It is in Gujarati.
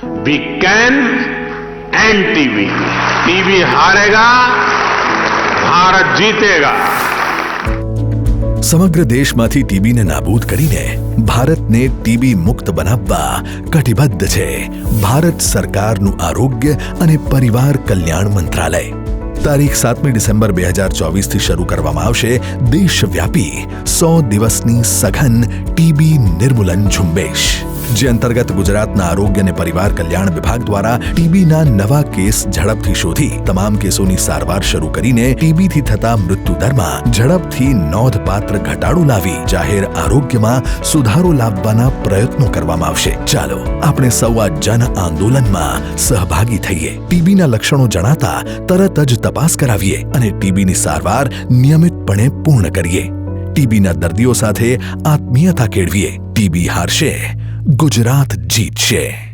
we can end TB TB हारेगा भारत जीतेगा સમગ્ર દેશમાંથી ટીબીને નાબૂદ કરીને ભારતને ટીબી મુક્ત બનાવવા કટિબદ્ધ છે ભારત સરકારનું આરોગ્ય અને પરિવાર કલ્યાણ મંત્રાલય તારીખ સાતમી ડિસેમ્બર બે હજાર ચોવીસથી શરૂ કરવામાં આવશે દેશવ્યાપી સો દિવસની સઘન ટીબી નિર્મૂલન ઝુંબેશ જે અંતર્ગત ગુજરાતના આરોગ્ય અને પરિવાર કલ્યાણ વિભાગ દ્વારા ટીબીના નવા કેસ ઝડપથી શોધી તમામ કેસોની સારવાર શરૂ કરીને ટીબીથી થતા મૃત્યુ દરમાં ઝડપથી નોંધપાત્ર ઘટાડો લાવી જાહેર આરોગ્યમાં સુધારો લાવવાના પ્રયત્નો કરવામાં આવશે. ચાલો આપણે સૌ આ જન આંદોલનમાં સહભાગી થઈએ. ટીબીના લક્ષણો જણાતા તરત જ તપાસ કરાવીએ અને ટીબીની સારવાર નિયમિતપણે પૂર્ણ કરીએ. ટીબીના દર્દીઓ સાથે આત્મીયતા કેળવીએ. ટીબી હારશે ગુજરાત જીતશે.